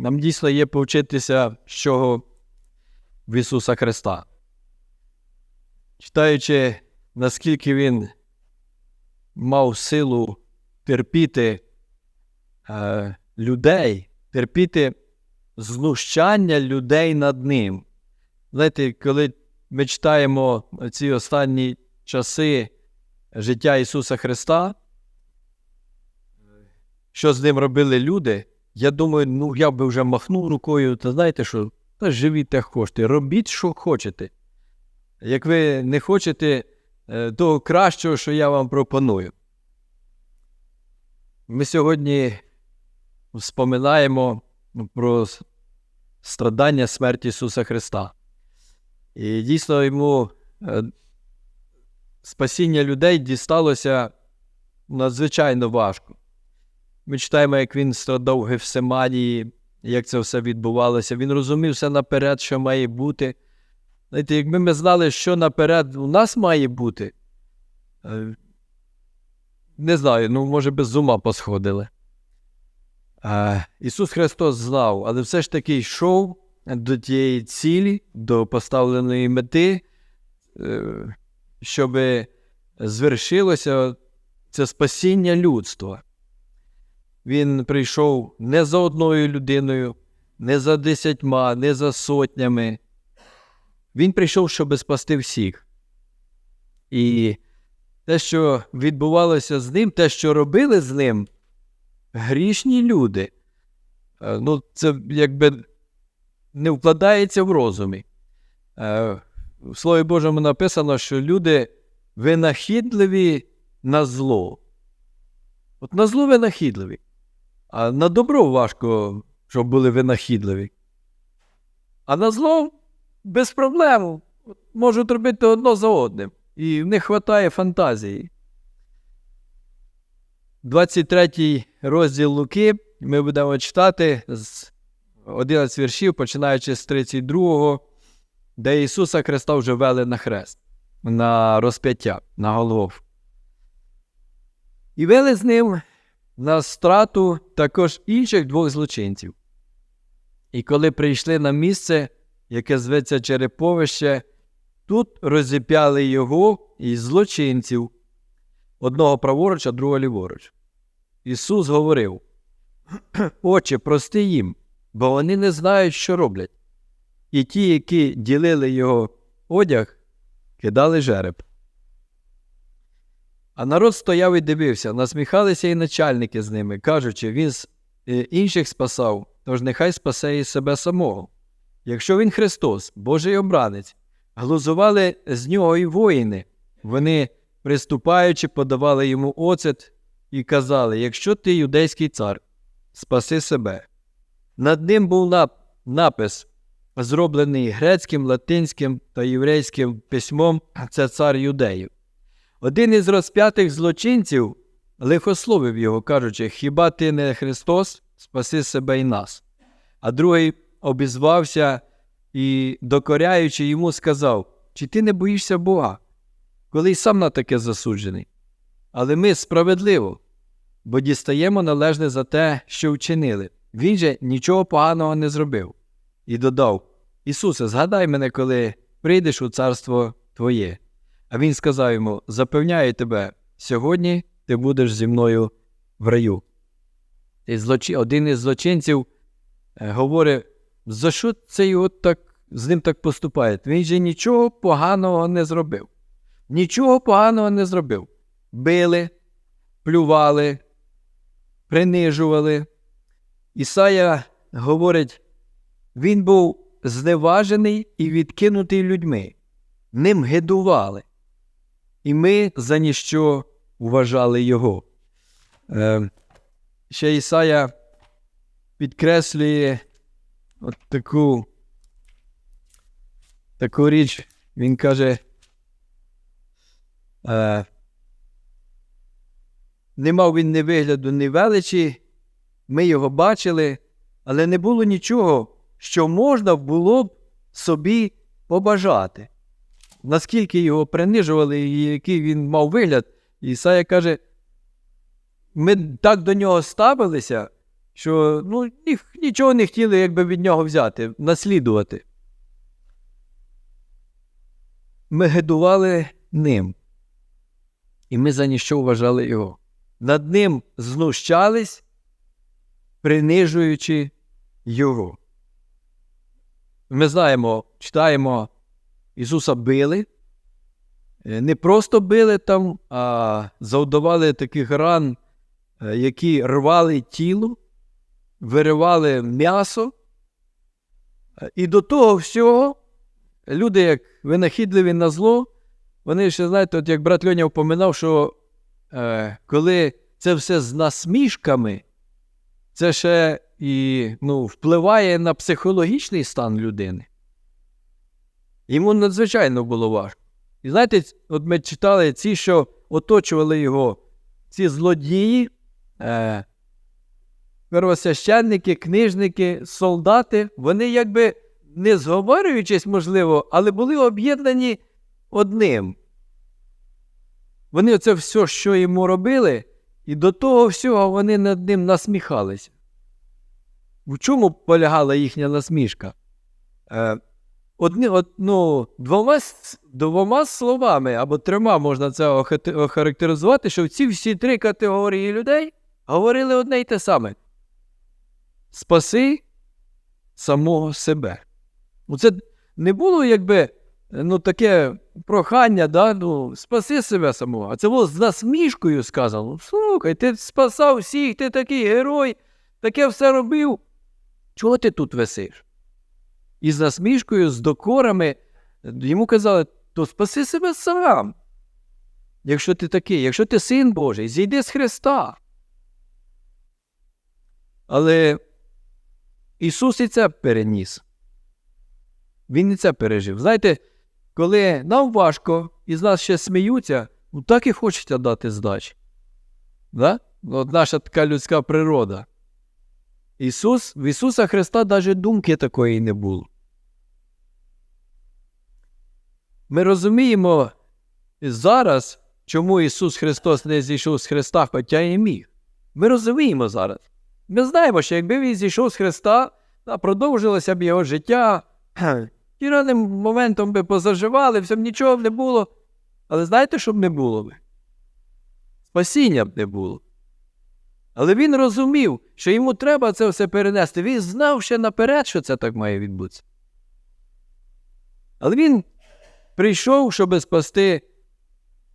нам дійсно є повчитися з чого в Ісуса Христа. Читаючи, наскільки Він мав силу терпіти е, людей, терпіти знущання людей над ним. Знаєте, коли ми читаємо ці останні часи життя Ісуса Христа, що з ним робили люди, я думаю, ну я би вже махнув рукою, та знаєте що, та живіть як хочете, робіть, що хочете. Як ви не хочете е, того кращого, що я вам пропоную. Ми сьогодні вспоминаємо про страдання смерті Ісуса Христа. І дійсно йому е, спасіння людей дісталося надзвичайно важко. Ми читаємо, як він страдав в Гефсиманії, як це все відбувалося. Він розумів все наперед, що має бути. Знаєте, якби ми знали, що наперед у нас має бути, е, не знаю, ну, може, би з ума посходили. Е, Ісус Христос знав, але все ж таки йшов до тієї цілі, до поставленої мети, е, щоб звершилося це спасіння людства. Він прийшов не за одною людиною, не за десятьма, не за сотнями. Він прийшов, щоб спасти всіх. І те, що відбувалося з ним, те, що робили з ним, грішні люди, е, ну, це якби не вкладається в розумі. Е, В Слові Божому написано, що люди винахідливі на зло. От на зло винахідливі. А на добро важко, щоб були винахідливі. А на зло без проблем. Можуть робити одно за одним. І в них вистачає фантазії. 23 розділ Луки ми будемо читати з 11 віршів, починаючи з 32, де Ісуса Христа вже вели на хрест, на розп'яття, на Голгоф. І вели з ним на страту також інших двох злочинців. І коли прийшли на місце, яке зветься Череповище, тут розіп'яли його і злочинців, одного праворуч, а другого ліворуч. Ісус говорив: Отче, прости їм, бо вони не знають, що роблять. І ті, які ділили його одяг, кидали жереб. А народ стояв і дивився, насміхалися і начальники з ними, кажучи, він е, інших спасав, тож нехай спасе і себе самого. Якщо він Христос, Божий обранець, глузували з нього і воїни, вони, приступаючи, подавали йому оцет і казали: Якщо ти юдейський цар, спаси себе. Над ним був напис, зроблений грецьким, латинським та єврейським письмом це цар юдеїв. Один із розп'ятих злочинців лихословив його, кажучи, хіба ти не Христос, спаси себе і нас. А другий обізвався і, докоряючи йому, сказав: Чи ти не боїшся Бога, коли й сам на таке засуджений? Але ми справедливо, бо дістаємо належне за те, що вчинили. Він же нічого поганого не зробив. І додав: Ісусе, згадай мене, коли прийдеш у царство Твоє. А він сказав йому: Запевняю тебе, сьогодні ти будеш зі мною в раю. І злочи... один із злочинців е, говорить, за що це його так, з ним так поступає? Він же нічого поганого не зробив. Нічого поганого не зробив. Били, плювали, принижували. Ісая говорить, він був зневажений і відкинутий людьми, ним гидували. І ми за ніщо вважали його. Е, ще Ісая підкреслює от таку, таку річ. Він каже, е, не мав він ні вигляду, ні величі, ми його бачили, але не було нічого, що можна було б собі побажати. Наскільки його принижували і який він мав вигляд, Ісая каже, ми так до нього ставилися, що ну, нічого не хотіли якби від нього взяти, наслідувати. Ми гидували ним. І ми за ніщо вважали його. Над ним знущались, принижуючи його. Ми знаємо, читаємо, Ісуса били. Е, Не просто били там, а завдавали таких ран, е, які рвали тіло, виривали м'ясо. Е, І до того всього люди, як винахідливі на зло, вони ще, знаєте, от як брат Льоня впоминав, що е, коли це все з насмішками, це ще і ну, впливає на психологічний стан людини. Йому надзвичайно було важко. І знаєте, от ми читали ці, що оточували його, ці злодії, е, первосвященники, книжники, солдати, вони якби не зговорюючись, можливо, але були об'єднані одним. Вони оце все, що йому робили, і до того всього вони над ним насміхалися. В чому полягала їхня насмішка? Е, одні, от, ну, двома, двома словами або трьома можна це охарактеризувати, що ці всі три категорії людей говорили одне й те саме: Спаси самого себе. Ну, Це не було якби ну, таке прохання, да? ну, спаси себе самого. А це було з насмішкою сказано. Слухай, ти спасав всіх, ти такий герой, таке все робив. Чого ти тут висиш? І з насмішкою, з докорами йому казали, то спаси себе сам. Якщо ти такий, якщо ти син Божий, зійди з Христа. Але Ісус і це переніс. Він і це пережив. Знаєте, коли нам важко і з нас ще сміються, ну так і хочеться дати здачі. Да? Ну, От наша така людська природа. Ісус, в Ісуса Христа навіть думки такої не було. Ми розуміємо зараз, чому Ісус Христос не зійшов з Христа, хоча і міг. Ми розуміємо зараз. Ми знаємо, що якби він зійшов з Христа, та продовжилося б його життя, тіраним моментом би позаживали, все б нічого не було. Але знаєте, що б не було? Спасіння б не було. Але він розумів, що йому треба це все перенести. Він знав ще наперед, що це так має відбутися. Але він прийшов, щоб спасти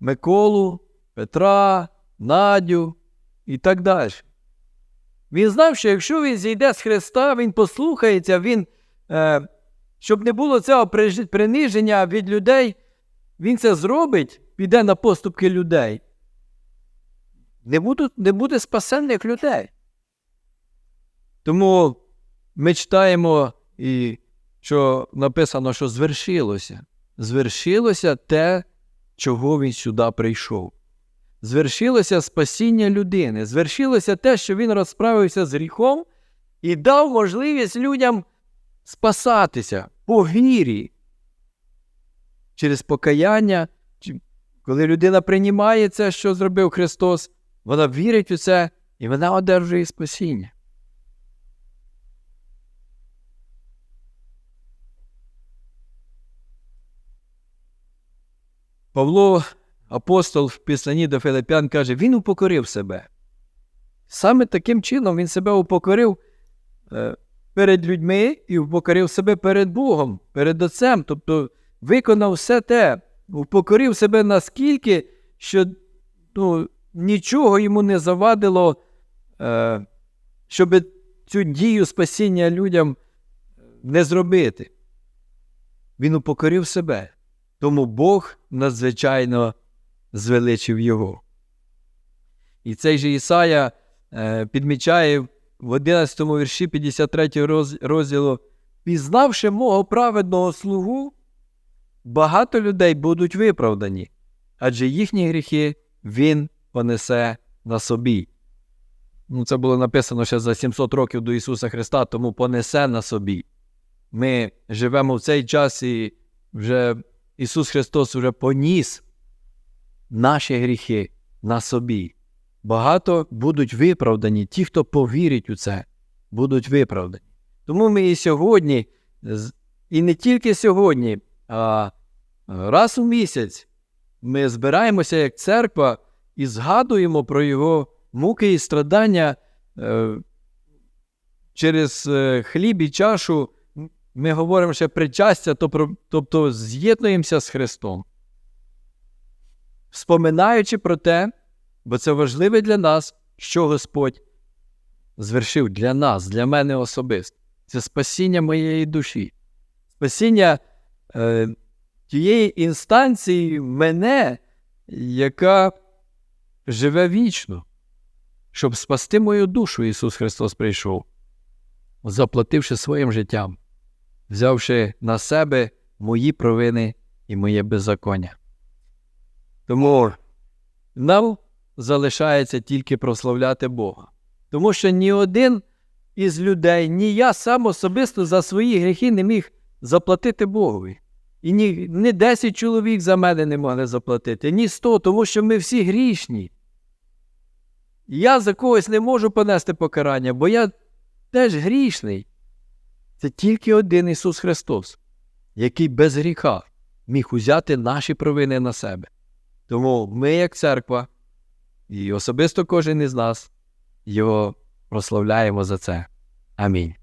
Миколу, Петра, Надю і так далі. Він знав, що якщо він зійде з Христа, він послухається, він, е, щоб не було цього приниження від людей, він це зробить, піде на поступки людей. Не, будуть, не буде спасенних людей. Тому ми читаємо, і що написано, що звершилося. Звершилося те, чого він сюди прийшов. Звершилося спасіння людини, звершилося те, що він розправився з гріхом і дав можливість людям спасатися по вірі. Через покаяння, коли людина приймає це, що зробив Христос, вона вірить у це і вона одержує спасіння. Павло, апостол в післанні до Филипян, каже, він упокорив себе. Саме таким чином він себе упокорив е, перед людьми і упокорив себе перед Богом, перед Отцем. Тобто виконав все те, упокорив себе наскільки, що ну, нічого йому не завадило, е, щоб цю дію спасіння людям не зробити. Він упокорив себе. Тому Бог надзвичайно звеличив його. І цей же Ісая е, підмічає в 11 вірші 53 розділу, пізнавши мого праведного слугу, багато людей будуть виправдані, адже їхні гріхи Він понесе на собі. Ну, це було написано ще за 700 років до Ісуса Христа, тому понесе на собі. Ми живемо в цей час і вже Ісус Христос вже поніс наші гріхи на собі. багато будуть виправдані. Ті, хто повірить у це, будуть виправдані. Тому ми і сьогодні, і не тільки сьогодні, а раз у місяць ми збираємося як церква і згадуємо про його муки і страдання е, через е, хліб і чашу. Ми говоримо ще причастя, то тобто з'єднуємося з Христом. Споминаючи про те, бо це важливе для нас, що Господь звершив для нас, для мене особисто. Це спасіння моєї душі, спасіння е, тієї інстанції мене, яка живе вічно. Щоб спасти мою душу, Ісус Христос прийшов, заплативши своїм життям, взявши на себе мої провини і моє беззаконня. Тому нам залишається тільки прославляти Бога. Тому що ні один із людей, ні я сам особисто за свої гріхи не міг заплатити Богові. І ні, ні 10 чоловік за мене не могли заплатити, ні 100, тому що ми всі грішні. Я за когось не можу понести покарання, бо я теж грішний. Це тільки один Ісус Христос, який без гріха міг узяти наші провини на себе. Тому ми, як церква, і особисто кожен із нас, його прославляємо за це. Амінь.